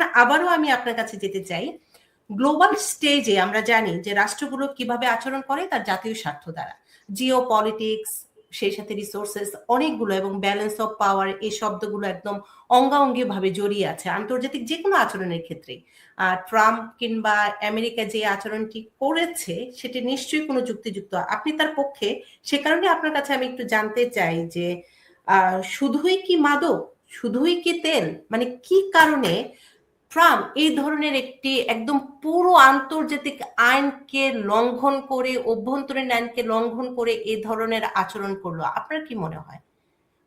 এখানে আবারও আমি আপনার কাছে যেতে চাই। গ্লোবাল স্টেজে আমরা জানি যে রাষ্ট্রগুলো কীভাবে আচরণ করে তার জাতীয় স্বার্থ দ্বারা। জিও পলিটিক্স সেই সাথে রিসোর্সেস অনেকগুলো এবং ব্যালেন্স অফ পাওয়ার এই শব্দগুলো একদম অঙ্গাঙ্গি ভাবে জড়িয়ে আছে আন্তর্জাতিক যে কোনো আচরণের ক্ষেত্রে। ট্রাম্প কিংবা আমেরিকা যে আচরণটি করেছে সেটি নিশ্চয়ই কোনো যুক্তিযুক্ত। আপনি তার পক্ষে সে কারণে আপনার কাছে আমি একটু জানতে চাই যে শুধুই কি মাদক? শুধুই কি তেল? মানে কি কারণে ট্রাম্প এই ধরনের একটি একদম পুরো আন্তর্জাতিক আইনকে লঙ্ঘন করে, অভ্যন্তরীণ আইনকে লঙ্ঘন করে এই ধরনের আচরণ করল। আপনার কি মনে হয়?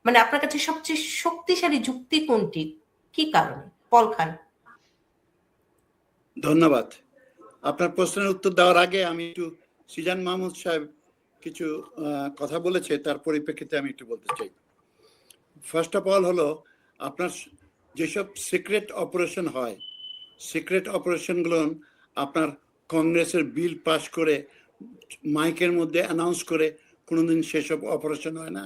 মানে আপনার কাছে সবচেয়ে শক্তিশালী যুক্তি কোনটি? কি কারণে? পল খান। ধন্যবাদ। আপনার প্রশ্নের উত্তর দেওয়ার আগে আমি একটু সিজান মাহমুদ সাহেব কিছু কথা বলেছে, তার পরিপ্রেক্ষিতে আমি একটু বলতে চাই। ফার্স্ট অফ অল হলো, আপনার যেসব সিক্রেট অপারেশন হয় সিক্রেট অপারেশনগুলো আপনার কংগ্রেসের বিল পাশ করে, মাইকের মধ্যে অ্যানাউন্স করে, কোনোদিন সেসব অপারেশন হয় না।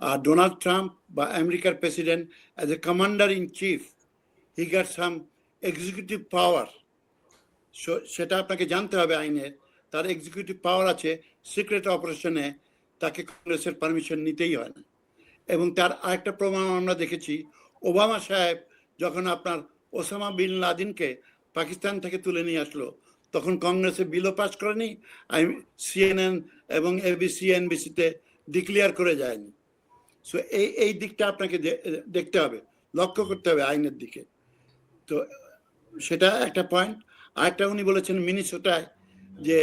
আর ডোনাল্ড ট্রাম্প বা আমেরিকার president as a commander in chief he got some executive power সেটা আপনাকে জানতে হবে আইনের তার এক্সিকিউটিভ পাওয়ার আছে সিক্রেট অপারেশনে তাকে কংগ্রেসের পারমিশন নিতেই হয় না। এবং তার আরেকটা প্রমাণ আমরা দেখেছি ওবামা সাহেব যখন আপনার ওসামা বিন লাদিনকে পাকিস্তান থেকে তুলে নিয়ে আসলো, তখন কংগ্রেসে বিলও পাস করেনি আমি সিএনএন এবং এবিসি, এনবিসিতে ডিক্লেয়ার করে যায়নি। সো এই এই দিকটা আপনাকে দেখতে হবে, লক্ষ্য করতে হবে আইনের দিকে। তো সেটা একটা পয়েন্ট। আরেকটা উনি বলেছেন মিনিসোটায় যে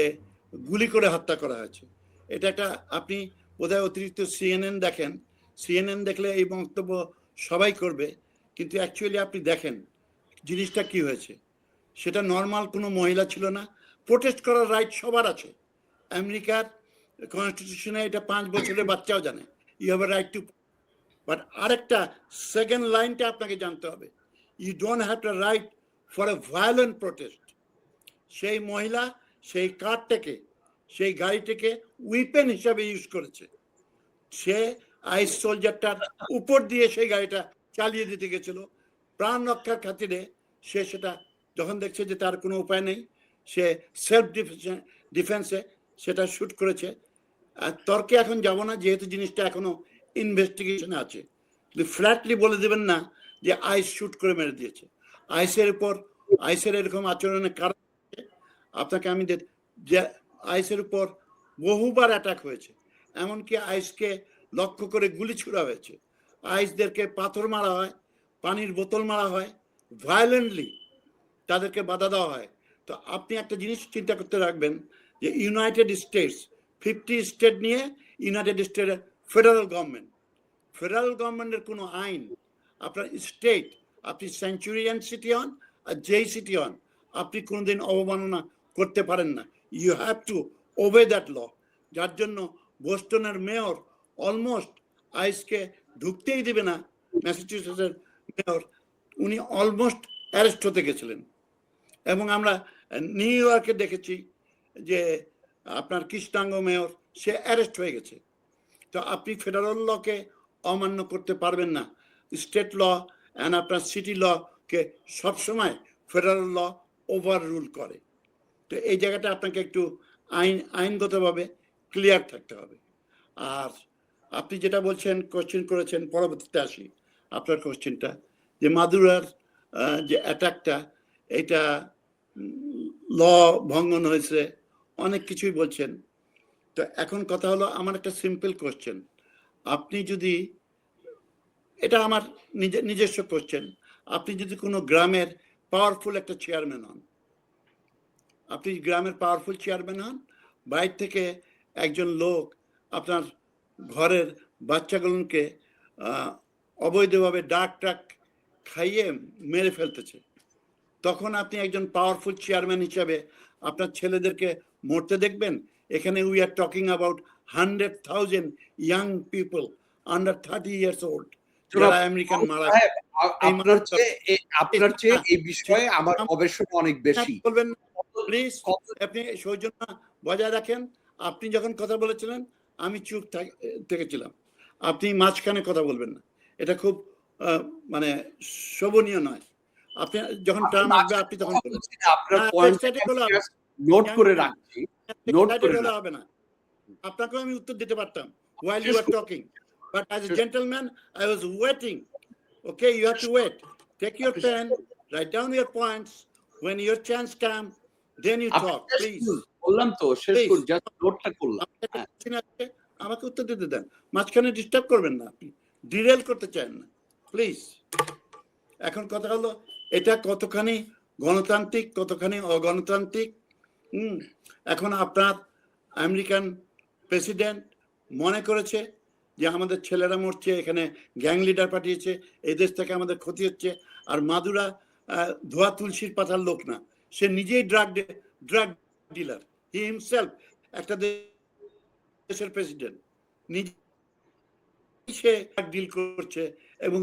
গুলি করে হত্যা করা হয়েছে। এটা একটা, আপনি বোধহয় অতিরিক্ত সিএনএন দেখেন। সিএনএন দেখলে এই বক্তব্য সবাই করবে, কিন্তু অ্যাকচুয়ালি আপনি দেখেন জিনিসটা কি হয়েছে। সেটা নর্মাল কোনো মহিলা ছিল না। প্রোটেস্ট করার রাইট সবার আছে। আমেরিকার কনস্টিটিউশনে এটা পাঁচ বছরের বাচ্চাও জানে। You have a right to but আরেকটা সেকেন্ড লাইনটা আপনাকে জানতে হবে। You don't have to right for a violent protest সেই মহিলা সেই কারটাকে, সেই গাড়িটাকে উইপেন হিসাবে ইউজ করেছে। সে আইস সোলজারটার উপর দিয়ে সেই গাড়িটা চালিয়ে দিতে গেছিল। প্রাণ রক্ষার খাতিরে সে সেটা যখন দেখছে যে তার কোনো উপায় নেই, সে সেলফ ডিফেন্সে সেটা শ্যুট করেছে। আর তর্কে এখন যাব না, যেহেতু জিনিসটা এখনও ইনভেস্টিগেশনে আছে। কিন্তু ফ্ল্যাটলি বলে দেবেন না যে আইস শ্যুট করে মেরে দিয়েছে। আইসের উপর, আইসের এরকম আচরণের কারণ আপনাকে আমি যে আইসের উপর বহুবার অ্যাটাক হয়েছে। এমনকি আইসকে লক্ষ্য করে গুলি ছুড়া হয়েছে। আইসদেরকে পাথর মারা হয়, পানির বোতল মারা হয় ভায়োলেন্টলি তাদেরকে বাধা দেওয়া হয়। তো আপনি একটা জিনিস চিন্তা করতে রাখবেন যে ইউনাইটেড স্টেটস ফিফটি স্টেট নিয়ে ইউনাইটেড স্টেটের ফেডারেল গভর্নমেন্ট ফেডারেল গভর্নমেন্টের কোনো আইন, আপনার স্টেট আপনি সেঞ্চুরিয়ান সিটি হন আর যেই সিটি হন, আপনি কোনোদিন অবমাননা করতে পারেন না। You have to obey that law যার জন্য বোস্টনের মেয়র অলমোস্ট আইসকে ঢুকতেই দেবে না ম্যাসাচুসেটসের মেয়র। উনি অলমোস্ট অ্যারেস্ট হতে গেছিলেন। এবং আমরা নিউ ইয়র্কে দেখেছি যে আপনার কৃষ্ণাঙ্গ মেয়র, সে অ্যারেস্ট হয়ে গেছে। তো আপনি ফেডারেল লকে অমান্য করতে পারবেন না। স্টেট ল অ্যান্ড আপনার সিটি লকে সবসময় ফেডারেল ল ওভার রুল করে। তো এই জায়গাটা আপনাকে একটু আইন, আইনগতভাবে ক্লিয়ার থাকতে হবে। আর আপনি যেটা বলছেন কোশ্চেন করেছেন, পরবর্তীতে আসি আপনার কোশ্চেনটা যে মাদুরার যে অ্যাটাকটা এটা ল ভঙ্গন হয়েছে, অনেক কিছুই বলছেন। তো এখন কথা হলো আমার একটা সিম্পল কোশ্চেন আপনি যদি, এটা আমার নিজে, নিজস্ব কোশ্চেন আপনি যদি কোনো গ্রামের পাওয়ারফুল একটা চেয়ারম্যান হন, আপনি গ্রামের পাওয়ারফুল চেয়ারম্যান হন, বাইর থেকে একজন লোক আপনার ঘরের বাচ্চাগুলোকে অবৈধভাবে ডাক টাক খাইয়ে মেরে ফেলতেছে। তখন আপনি একজন পাওয়ারফুল চেয়ারম্যান হিসাবে আপনার ছেলেদেরকে মরতে দেখবেন। এখানে we are talking about hundred thousand young people under thirty years old যারা আমেরিকান মারা আপনার চেয়ে আপনার চেয়ে এই বিষয়ে আমার গবেষণা অনেক বেশি। বলবেন প্লিজ আপনি সৌজন্য বজায় রাখেন। আপনি যখন কথা বলেছিলেন আমি চুপ থেকেছিলাম। আপনি মাঝখানে কথা বলবেন না। এটা খুব মানে শোভনীয় নয়। আপনি যখন টার্ম আসবে আপনি তখন নোট হ্যাঁ, করে হবে। না। আপনাকেও আমি উত্তর দিতে পারতাম talking but as a gentleman I was waiting okay you have to wait take your pen write down your points when your then you আপনি talk শেষ please. করুন। বললাম তো শেষ করুন জাস্ট নোটটা করলাম হ্যাঁ। আমাকে উত্তর দিতে দেন। মাঝখানে ডিস্টার্ব করবেন না আপনি ডিরেল করতে চান না প্লিজ এখন কথা হলো এটা কতখানি গণতান্ত্রিক কতখানি অগণতান্ত্রিক? হুম এখন আপনার আমেরিকান প্রেসিডেন্ট মনে করেছে যে আমাদের ছেলেরা মরছে এখানে গ্যাং লিডার পাঠিয়েছে এই দেশ থেকে আমাদের ক্ষতি হচ্ছে আর মাদুরা ধোয়া তুলসীর পাতার লোক না। সে নিজেই drug drug dealer he himself একটা দেশের প্রেসিডেন্ট নিজে সে ডিল করছে এবং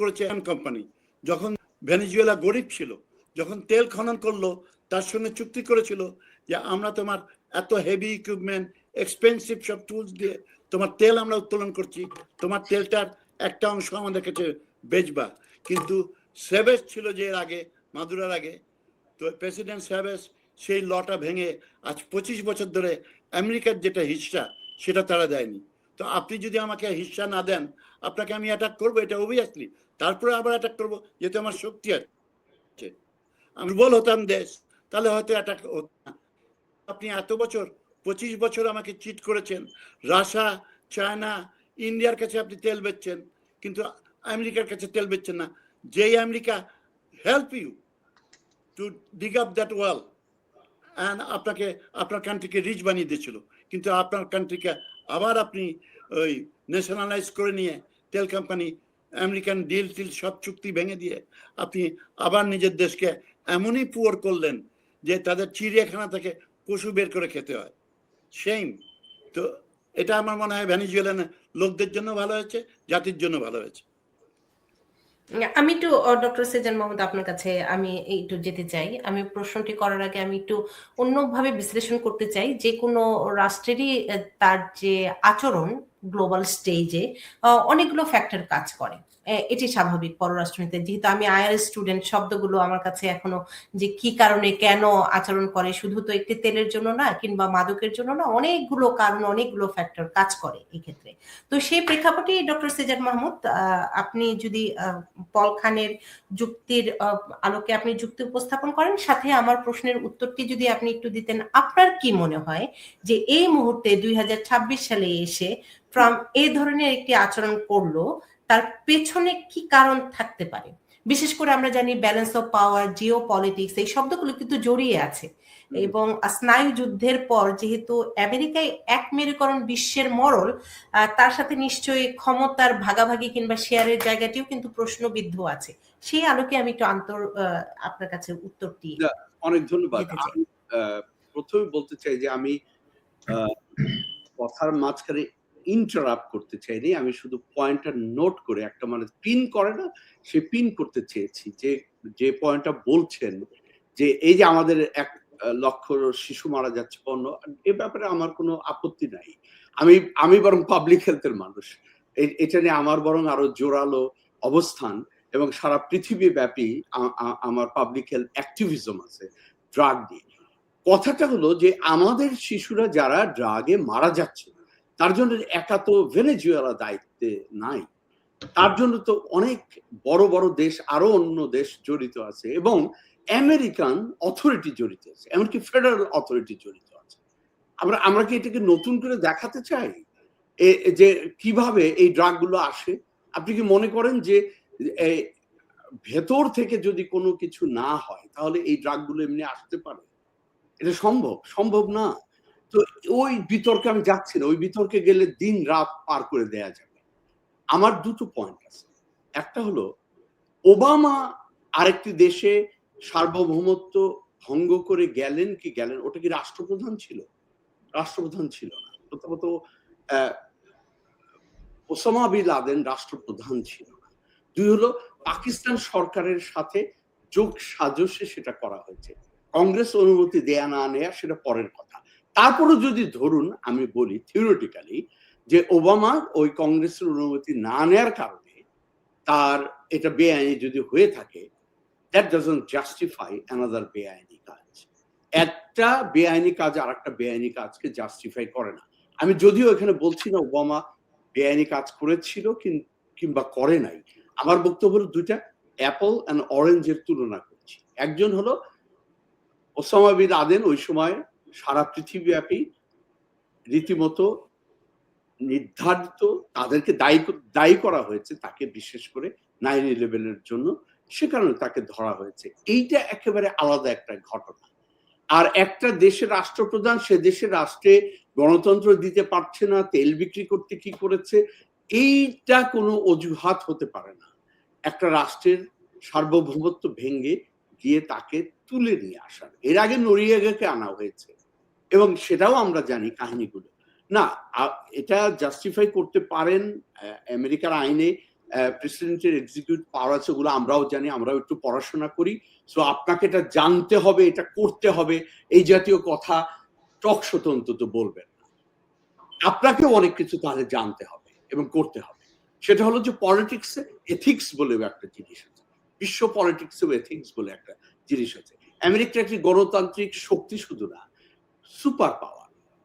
করেছে কোম্পানি যখন ভেনেজুয়েলা গরিব ছিল, যখন তেল খনন করল, তার সঙ্গে চুক্তি করেছিল যে আমরা তোমার এত হেভি ইকুইপমেন্ট এক্সপেন্সিভ সব টুলস দিয়ে তোমার তেল আমরা উত্তোলন করছি, তোমার তেলটার একটা অংশ আমাদের কাছে বেচবা। কিন্তু সেভেস ছিল যে এর আগে, মাদুরার আগে, তো প্রেসিডেন্ট সেভেস সেই লটা ভেঙে আজ পঁচিশ বছর ধরে আমেরিকার যেটা হিস্সা, সেটা তারা দেয়নি। তো আপনি যদি আমাকে হিস্সা না দেন, আপনাকে আমি অ্যাটাক করব, এটা অবভিয়াসলি তারপরে আবার অ্যাটাক করব, যেহেতু আমার শক্তি আছে। আমি বল হতাম দেশ, তাহলে হয়তো অ্যাটাক হতো আপনি এত বছর পঁচিশ বছর আমাকে চিট করেছেন। রাশিয়া চায়না, ইন্ডিয়ার কাছে আপনি তেল বেচছেন, কিন্তু আমেরিকার কাছে তেল বেচছেন না। যেই America help you to dig up that wall and আপনাকে, আপনার কান্ট্রিকে রিচ বানিয়ে দিয়েছিল। কিন্তু আপনার কান্ট্রিকে আবার আপনি ওই ন্যাশনালাইজ করে নিয়ে তেল কোম্পানি আমেরিকান ডিল টিল সব চুক্তি ভেঙে দিয়ে আপনি আবার নিজের দেশকে এমনই পুয়ার করলেন যে তাদের চিড়িয়াখানা থেকে পশু বের করে খেতে হয়। সেইম তো এটা আমার মনে হয় ভ্যানিজুয়েলান লোকদের জন্য ভালো হয়েছে, জাতির জন্য ভালো হয়েছে। আমি একটু ডক্টর সেজান মোহাম্মদ আপনার কাছে আমি একটু যেতে চাই। আমি প্রশ্নটি করার আগে আমি একটু অন্যভাবে বিশ্লেষণ করতে চাই। যে কোনো রাষ্ট্রেরই তার যে আচরণ গ্লোবাল স্টেজে অনেকগুলো ফ্যাক্টর কাজ করে। এটি স্বাভাবিক পররাষ্ট্রনীতিতে। যেহেতু আমি আয়ার স্টুডেন্ট, শব্দগুলো আমার কাছে এখনও যে কি কারণে কেন আচরণ করে, শুধু তো একটি তেলের জন্য না, কিংবা মাদকের জন্য না, অনেকগুলো কারণ অনেকগুলো ফ্যাক্টর কাজ করে এই ক্ষেত্রে তো সেই প্রেক্ষাপটে ডক্টর সেজান মাহমুদ আপনি যদি পল খানের যুক্তির আলোকে আপনি যুক্তি উপস্থাপন করেন, সাথে আমার প্রশ্নের উত্তরটি যদি আপনি একটু দিতেন, আপনার কি মনে হয় যে এই মুহূর্তে দুই হাজার ছাব্বিশ সালে এসে ট্রাম্প এই ধরনের একটি আচরণ করল তার পেছনে কি কারণ থাকতে পারে? বিশেষ করে আমরা জানি balance of power geopolitics এই শব্দগুলো কিন্তু জড়িয়ে আছে। এবং স্নায়ু যুদ্ধের পর যেহেতু আমেরিকায় এক মেরুকরণ বিশ্বের মরল তার সাথে নিশ্চয়ই ক্ষমতার ভাগাভাগি কিংবা শেয়ারের জায়গাটিও কিন্তু প্রশ্নবিদ্ধ আছে। সেই আলোকে আমি একটু আন্তর আপনার কাছে উত্তরটি অনেক ধন্যবাদ। প্রথমে বলতে চাই যে আমি কথার মাঝখানে ইন্টারাপ্ট করতে চাইনি, আমি শুধু পয়েন্টটা নোট করে একটা মানে পিন করে না, সে পিন করতে চেয়েছি। যে যে পয়েন্টটা বলছেন, যে এই যে আমাদের এক লক্ষ শিশু মারা যাচ্ছে পণ্য, এ ব্যাপারে আমার কোনো আপত্তি নাই। আমি আমি বরং পাবলিক হেলথের মানুষ। এটা নিয়ে আমার বরং আরও জোরালো অবস্থান এবং সারা পৃথিবী ব্যাপী আমার পাবলিক হেলথ অ্যাক্টিভিজম আছে ড্রাগ নিয়ে। কথাটা হলো যে আমাদের শিশুরা যারা ড্রাগে মারা যাচ্ছে তার জন্য একা তো ভেনেজুয়েলা দায়িত্বে নাই। তার জন্য তো অনেক বড় বড় দেশ, আরও অন্য দেশ জড়িত আছে এবং আমেরিকান অথরিটি জড়িত আছে, এমনকি ফেডারেল অথরিটি জড়িত আছে। আমরা আমরা কি এটাকে নতুন করে দেখাতে চাই? যে কীভাবে এই ড্রাগগুলো আসে? আপনি কি মনে করেন যে ভেতর থেকে যদি কোনো কিছু না হয়, তাহলে এই ড্রাগগুলো এমনি আসতে পারে? এটা সম্ভব? সম্ভব না। তো ওই বিতর্কে আমি যাচ্ছি না, ওই বিতর্কে গেলে দিন রাত পার করে দেয়া যাবে। আমার দুটো পয়েন্ট আছে। একটা হলো, ওবামা আরেকটি দেশে সার্বভৌমত্ব ভঙ্গ করে গেলেন কি গেলেন? ওটা কি রাষ্ট্রপ্রধান ছিল? রাষ্ট্রপ্রধান ছিল না। ওসামা বিন লাদেন রাষ্ট্রপ্রধান ছিল না। দুই হলো, পাকিস্তান সরকারের সাথে যোগ সাজসে সেটা করা হয়েছে। কংগ্রেস অনুমতি দেয়া না নেয়া সেটা পরের কথা। তারপরে যদি ধরুন আমি বলি থিওরিটিক্যালি যে ওবামা ওই কংগ্রেসের অনুমতি না নেওয়ার কারণে তার এটা বেআইনি যদি হয়ে থাকে দ্যাট ডাজন্ট জাস্টিফাই অ্যানাদার বেআইনি কাজ। একটা বেআইনি কাজ আর একটা বেআইনি কাজকে জাস্টিফাই করে না। আমি যদিও এখানে বলছি না ওবামা বেআইনি কাজ করেছিল কিংবা করে নাই। আমার বক্তব্য হলো দুইটা, অ্যাপল অ্যান্ড অরেঞ্জের তুলনা করছি। একজন হলো ওসামা বিন আদেন ওই সময় সারা পৃথিবীব্যাপী রীতিমতো নির্ধারিত তাদেরকে দায়ী দায়ী করা হয়েছে, তাকে বিশেষ করে নাইন ইলেভেনের জন্য। সে কারণে তাকে ধরা হয়েছে। এইটা একেবারে আলাদা একটা ঘটনা। আর একটা দেশের রাষ্ট্রপ্রধান সে দেশের রাষ্ট্রে গণতন্ত্র দিতে পারছে না, তেল বিক্রি করতে কি করেছে, এইটা কোনো অজুহাত হতে পারে না। একটা রাষ্ট্রের সার্বভৌমত্ব ভেঙে গিয়ে তাকে তুলে নিয়ে আসার। এর আগে নরিয়াগাকে আনা হয়েছে। এবং সেটাও আমরা জানি কাহিনীগুলো। না এটা জাস্টিফাই করতে পারেন আমেরিকার আইনে প্রেসিডেন্টের এক্সিকিউট পাওয়ার আছে ওগুলো আমরাও জানি, আমরাও একটু পড়াশোনা করি। সো আপনাকে এটা জানতে হবে, এটা করতে হবে, এই জাতীয় কথা টক অন্তত বলবেন না। আপনাকেও অনেক কিছু তাহলে জানতে হবে এবং করতে হবে। সেটা হলো যে পলিটিক্সে এথিক্স বলে একটা জিনিস আছে। বিশ্ব পলিটিক্সেও এথিক্স বলে একটা জিনিস আছে। আমেরিকা একটি গণতান্ত্রিক শক্তি শুধু না সুপার পাওয়ার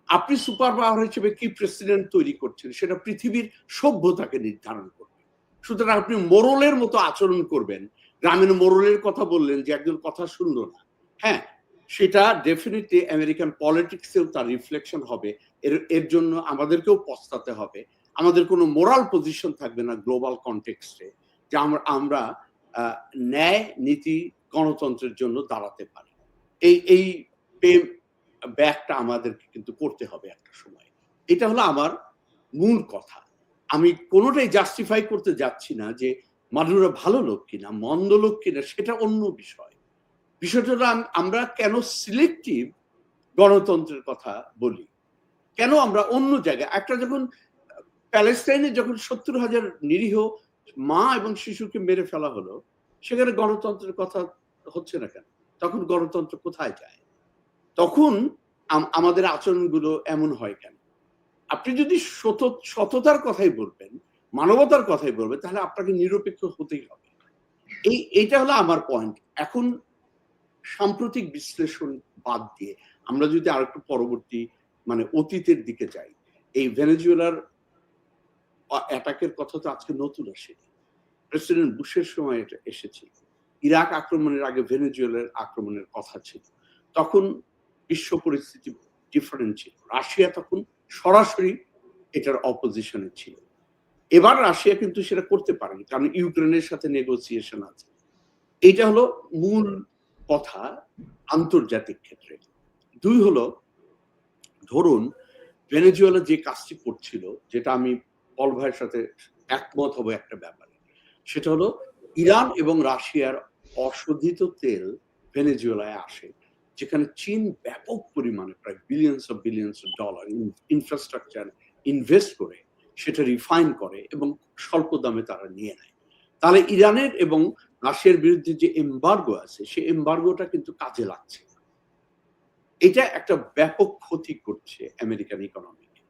আপনি সুপার পাওয়ার হিসেবে কি প্রেসিডেন্ট তৈরি করছেন? সেটা পৃথিবীর সভ্যতাকে নির্ধারণ করবে। সুতরাং আপনি মোরলের মতো আচরণ করবেন। গ্রামীণ মোরলের কথা বললেন যে একজন কথা শুনলো না। হ্যাঁ সেটা ডেফিনেটলি আমেরিকান পলিটিক্সেও তার রিফ্লেকশন হবে। এর এর জন্য আমাদেরকেও পস্তাতে হবে। আমাদের কোনো মোরাল পজিশন থাকবে না গ্লোবাল কনটেক্সটে যে আমরা আমরা ন্যায়, নীতি, গণতন্ত্রের জন্য দাঁড়াতে পারি। এই এই ব্যাগটা আমাদেরকে কিন্তু করতে হবে একটা সময়। এটা হলো আমার মূল কথা। আমি কোনোটাই জাস্টিফাই করতে যাচ্ছি না যে মানুষরা ভালো লোক কিনা, মন্দ লোক কিনা, সেটা অন্য বিষয়। বিষয়টা আমরা কেন সিলেক্টিভ গণতন্ত্রের কথা বলি? কেন আমরা অন্য জায়গায় একটা যখন প্যালেস্টাইনে যখন সত্তর হাজার নিরীহ মা এবং শিশুকে মেরে ফেলা হলো, সেখানে গণতন্ত্রের কথা হচ্ছে না কেন? তখন গণতন্ত্র কোথায় যায়? তখন আম- আমাদের আচরণগুলো এমন হয় কেন? আপনি যদি সত, সততার কথাই বলবেন, মানবতার কথাই বলবেন, তাহলে আপনাকে নিরপেক্ষ হতেই হবে। এই, এইটা হলো আমার পয়েন্ট এখন সাম্প্রতিক বিশ্লেষণ বাদ দিয়ে আমরা যদি আর একটু পরবর্তী মানে অতীতের দিকে যাই, এই ভেনেজুয়েলার অ্যাটাকের কথা তো আজকে নতুন আসেনি। প্রেসিডেন্ট বুশের সময় এটা এসেছে ইরাক আক্রমণের আগে ভেনেজুয়েলার আক্রমণের কথা ছিল। তখন বিশ্ব পরিস্থিতি ডিফারেন্ট ছিল। রাশিয়া তখন সরাসরি এটার অপোজিশনে ছিল। এবার রাশিয়া কিন্তু সেটা করতে পারেনি, কারণ ইউক্রেনের সাথে নেগোসিয়েশন আছে। এটা হলো মূল কথা আন্তর্জাতিক ক্ষেত্রে। দুই হলো, ধরুন, ভেনেজুয়েলা যে কাজটি করছিল, যেটা আমি পল ভাইয়ের সাথে একমত হব একটা ব্যাপারে, সেটা হলো ইরান এবং রাশিয়ার অশোধিত তেল ভেনেজুয়েলায় আসে। যেখানে চীন ব্যাপক পরিমাণে প্রায় billions of billions of dollar infrastructure invest করে, সেটা রিফাইন করে এবং স্বল্প দামে তারা নিয়ে নেয়। তাহলে ইরানের এবং রাশিয়ার বিরুদ্ধে যে এম্বার্গো আছে, সেই এম্বার্গোটা কিন্তু কাজে লাগছে। এটা একটা ব্যাপক ক্ষতি করছে আমেরিকান ইকোনমিকে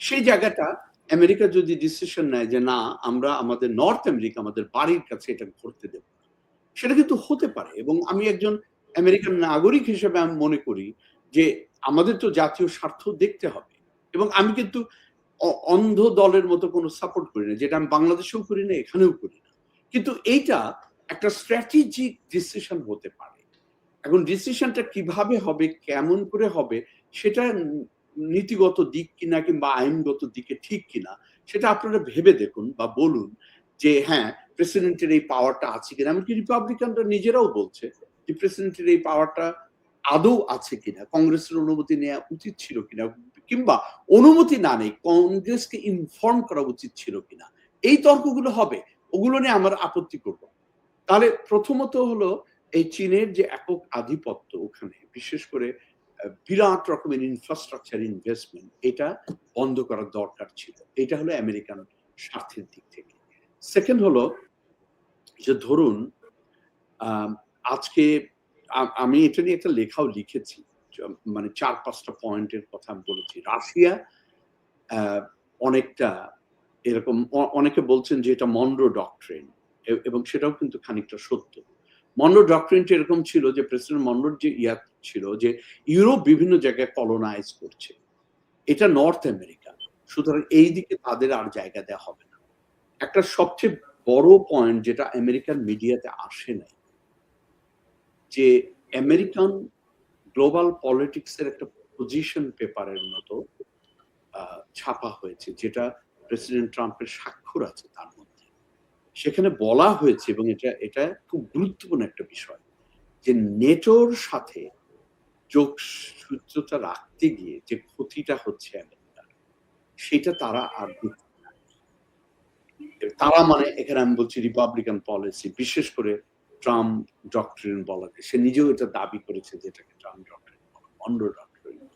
সেই জায়গাটা আমেরিকা যদি ডিসিশন নেয় যে না, আমরা আমাদের নর্থ আমেরিকা আমাদের বাড়ির কাছে এটা করতে দেব সেটা কিন্তু হতে পারে এবং আমি একজন আমেরিকান নাগরিক হিসেবে আমি মনে করি যে আমাদের তো জাতীয় স্বার্থ দেখতে হবে। এবং আমি কিন্তু অন্ধ দলের মতো কোনো সাপোর্ট করি না, যেটা আমি বাংলাদেশেও করি না, এখানেও করি না। কিন্তু এইটা একটা স্ট্র্যাটেজিক ডিসিশন হতে পারে। এখন ডিসিশনটা কীভাবে হবে, কেমন করে হবে, সেটা নীতিগত দিক কিনা কিংবা আইনগত দিকে ঠিক কিনা, সেটা আপনারা ভেবে দেখুন বা বলুন যে হ্যাঁ প্রেসিডেন্টের এই পাওয়ারটা আছে কিনা। এমনকি রিপাবলিকানরা নিজেরাও বলছে প্রেসিডেন্টের এই পাওয়ারটা আদৌ আছে কিনা? কংগ্রেসের অনুমতি নেওয়া উচিত ছিল কিনা? কিংবা অনুমতি না নেই, কংগ্রেসকে ইনফর্ম করা উচিত ছিল কিনা? এই তর্কগুলো হবে, ওগুলো নিয়ে আমার আপত্তি করব। তাহলে প্রথমত হলো, এই চীনের যে একক আধিপত্য ওখানে, বিশেষ করে বিরাট রকমের ইনফ্রাস্ট্রাকচার ইনভেস্টমেন্ট এটা বন্ধ করার দরকার ছিল। এটা হলো আমেরিকান স্বার্থের দিক থেকে। সেকেন্ড হলো যে ধরুন আজকে আমি এটা নিয়ে একটা লেখাও লিখেছি মানে চার পাঁচটা পয়েন্টের কথা আমি বলেছি। রাশিয়া অনেকটা এরকম অনেকে বলছেন যে এটা মন্ডো ডক্ট্রিন এবং সেটাও কিন্তু খানিকটা সত্য। মন্ডো ডক্ট্রিনটা এরকম ছিল যে প্রেসিডেন্ট মন্ডোর যে ইয়া ছিল যে ইউরোপ বিভিন্ন জায়গায় কলোনাইজ করছে। এটা নর্থ আমেরিকা, সুতরাং এই দিকে তাদের আর জায়গা দেওয়া হবে না। একটা সবচেয়ে বড় পয়েন্ট যেটা আমেরিকান মিডিয়াতে আসে নাই যে আমেরিকান গ্লোবাল পলিটিক্সের একটা পজিশন পেপারের মতো ছাপা হয়েছে, যেটা প্রেসিডেন্ট ট্রাম্পের স্বাক্ষর আছে তার মধ্যে সেখানে বলা হয়েছে, এবং এটা এটা খুব গুরুত্বপূর্ণ একটা বিষয়, যে নেটোর সাথে যোগসূত্রতা রাখতে গিয়ে যে ক্ষতিটা হচ্ছে আমেরিকার, সেটা তারা আর। তারা মানে এখানে আমি বলছি রিপাবলিকান পলিসি বিশেষ করে ট্রাম্প ডক্টরিন বলা যায়। সে নিজেও এটা দাবি করেছে যেটাকে ট্রাম্প ডক্টরিন মন্ড ডক্টরিন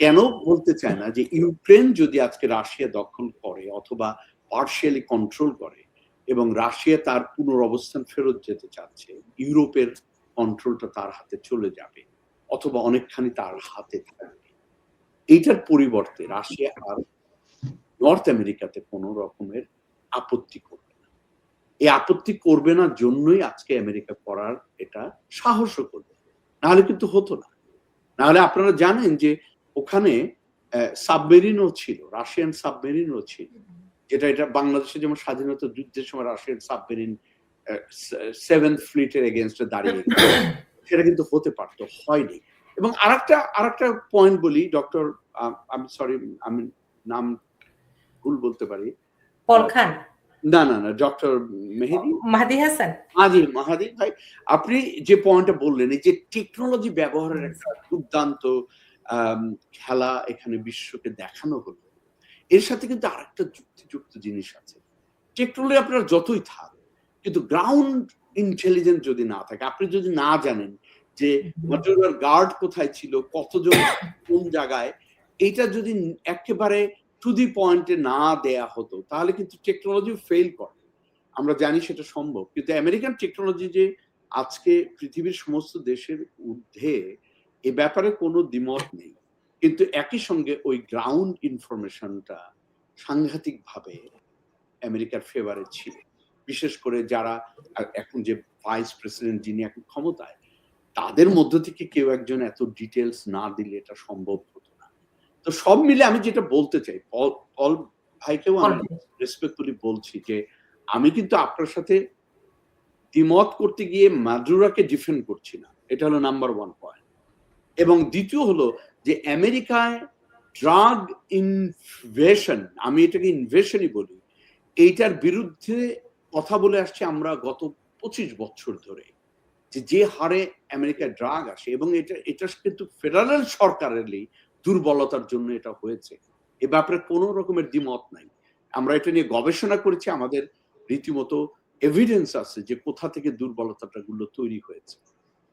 কেন বলতে চায় না যে ইউক্রেন যদি আজকে রাশিয়া দখল করে অথবা পার্শিয়ালি কন্ট্রোল করে এবং রাশিয়া তার পুনরবস্থান ফেরত যেতে চাচ্ছে, ইউরোপের কন্ট্রোলটা তার হাতে চলে যাবে অথবা অনেকখানি তার হাতে থাকবে। এইটার পরিবর্তে রাশিয়া আর নর্থ আমেরিকাতে কোনো রকমের আপত্তি করবে এই আপত্তি করবে না জন্যই আজকে আমেরিকা করার এটা সাহসও করবে। নাহলে কিন্তু হতো না। নাহলে আপনারা জানেন যে ওখানে সাবমেরিনও ছিল, রাশিয়ান সাবমেরিনও ছিল, যেটা এটা বাংলাদেশে যেমন স্বাধীনতা যুদ্ধের সময় রাশিয়ান সাবমেরিন সেভেন ফ্লিটের এগেনস্টে দাঁড়িয়ে সেটা কিন্তু হতে পারতো, হয়নি। এবং আর আরেকটা আরেকটা পয়েন্ট বলি ডক্টর আমি সরি আমি নাম ভুল বলতে পারি। পল খান। না না না ডক্টর মেহেদি। মাহাদি হাসান। মাহাদি মাহাদি ভাই আপনি যে পয়েন্টটা বললেন এই যে টেকনোলজি ব্যবহারের একটা দুর্দান্ত খেলা এখানে বিশ্বকে দেখানো হলো এর সাথে কিন্তু আরেকটা যুক্তিযুক্ত জিনিস আছে। টেকনোলজি আপনার যতই থাক কিন্তু গ্রাউন্ড ইন্টেলিজেন্স যদি না থাকে আপনি যদি না জানেন যে মডুলার গার্ড কোথায় ছিল কতজন কোন জায়গায় এটা যদি একেবারে টু দি পয়েন্টে না দেয়া হতো, তাহলে কিন্তু টেকনোলজি ফেল করে। আমরা জানি সেটা সম্ভব, কিন্তু আমেরিকান টেকনোলজি যে আজকে পৃথিবীর সমস্ত দেশের ঊর্ধ্বে, এ ব্যাপারে কোনো দ্বিমত নেই। কিন্তু একই সঙ্গে ওই গ্রাউন্ড ইনফরমেশনটা সাংঘাতিকভাবে আমেরিকার ফেভারে ছিল। বিশেষ করে যারা এখন যে ভাইস প্রেসিডেন্ট যিনি এখন ক্ষমতায়, তাদের মধ্য থেকে কেউ একজন এত ডিটেলস না দিলে এটা সম্ভব তো সব মিলে আমি যেটা বলতে চাই পল ভাইকেও আমি রেসপেক্টফুলি বলছি যে আমি কিন্তু আপনার সাথে দ্বিমত করতে গিয়ে মাদুরাকে ডিফেন্ড করছি না। এটা হলো নাম্বার ওয়ান পয়েন্ট এবং দ্বিতীয় হলো যে আমেরিকায় ড্রাগ ইনভেশন আমি এটাকে ইনভেশনই বলি এইটার বিরুদ্ধে কথা বলে আসছি আমরা গত পঁচিশ বছর ধরে। যে যে হারে আমেরিকায় ড্রাগ আসে এবং এটা এটা কিন্তু ফেডারেল সরকারেরই দুর্বলতার জন্য এটা হয়েছে। এ ব্যাপারে কোনো রকমের দ্বিমত নাই। আমরা এটা নিয়ে গবেষণা করেছি, আমাদের রীতিমতো এভিডেন্স আছে যে কোথা থেকে দুর্বলতাটা গুলো তৈরি হয়েছে।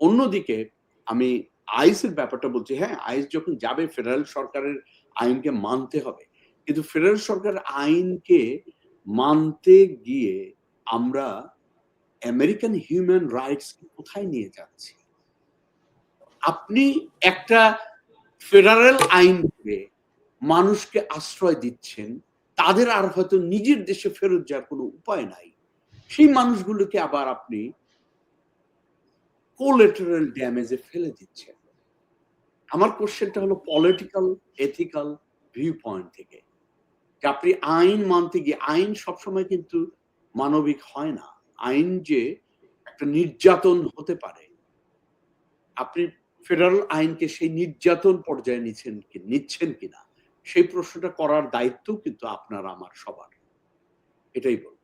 অন্যদিকে আমি আইসের ব্যাপারটা বলছি হ্যাঁ আইস যখন যাবে ফেডারেল সরকারের আইনকে মানতে হবে। কিন্তু ফেডারেল সরকার আইনকে মানতে গিয়ে আমরা আমেরিকান হিউম্যান রাইটস কোথায় নিয়ে যাচ্ছি? আপনি একটা ফেডারেল আইন মানুষকে আশ্রয় দিচ্ছেন, তাদের আর হয়তো নিজের দেশে ফেরত যাওয়ার কোনো উপায় নাই। সেই মানুষগুলোকে আবার আপনি কোলেটারাল ড্যামেজে ফেলে দিচ্ছেন। আমার কোশ্চেনটা হলো পলিটিক্যাল এথিক্যাল ভিউ পয়েন্ট থেকে। যে আপনি আইন মানতে গিয়ে, আইন সবসময় কিন্তু মানবিক হয় না। আইন যে একটা নির্যাতন হতে পারে। আপনি ফেডারেল আইনকে সেই নির্যাতন পর্যায়ে নিচ্ছেন কি নিচ্ছেন কিনা? সেই প্রশ্নটা করার দায়িত্ব কিন্তু আপনার, আমার সবার। এটাই বল